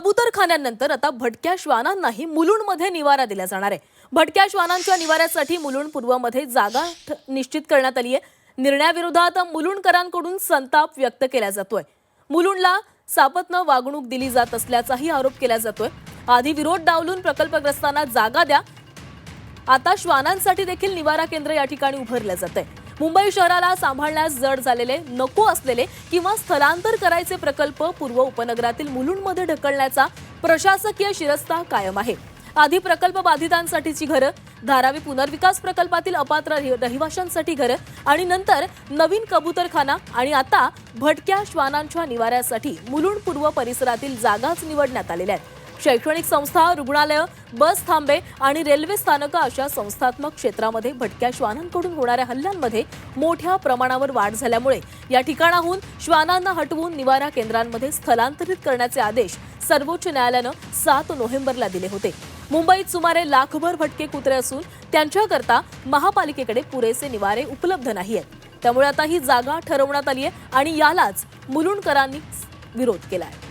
कबूतरखान्यांनंतर आता भटक्या श्वानांनाही मुलुंडमध्ये निवारा दिला जाणार आहे. भटक्या श्वानांच्या निवाऱ्यासाठी मुलुंड पूर्वमध्ये जागा निश्चित करण्यात आली आहे. निर्णयाविरोधात मुलुंडकरांकडून संताप व्यक्त केला जातोय. मुलुंडला सापत्न वागणूक दिली जात असल्याचाही आरोप केला जातोय. आधी विरोध डावलून प्रकल्पग्रस्तांना जागा द्या. आता श्वानांसाठी देखील निवारा केंद्र या ठिकाणी उभारलं जात आहे मुंबई शहराला सांभाळण्यास जड झालेले नको असलेले किंवा स्थलांतर करायचे प्रकल्प पूर्व उपनगरातील मुलुंडमध्ये ढकलण्याचा प्रशासकीय शिरस्ता कायम आहे. आधी प्रकल्प बाधितांसाठीची घरं धारावी पुनर्विकास प्रकल्पातील अपात्र रहि- रहिवाशांसाठी घरं आणि नंतर नवीन कबूतरखाना आणि आता भटक्या श्वानांच्या निवाऱ्यासाठी मुलुंड पूर्व परिसरातील जागाच निवडण्यात आलेल्या आहेत. शैक्षणिक संस्था रुग्णालयं बस थांबे आणि रेल्वे स्थानकं अशा संस्थात्मक क्षेत्रामध्ये भटक्या श्वानांकडून होणाऱ्या हल्ल्यांमध्ये मोठ्या प्रमाणावर वाढ झाल्यामुळे या ठिकाणाहून श्वानांना हटवून निवारा केंद्रांमध्ये स्थलांतरित करण्याचे आदेश सर्वोच्च न्यायालयानं सात नोव्हेंबरला दिले होते. मुंबईत सुमारे लाखभर भटके कुत्रे असून त्यांच्याकरता महापालिकेकडे पुरेसे निवारे उपलब्ध नाही आहेत त्यामुळे आता ही जागा ठरवण्यात आली आहे आणि यालाच मुलुंडकरांनी विरोध केला आहे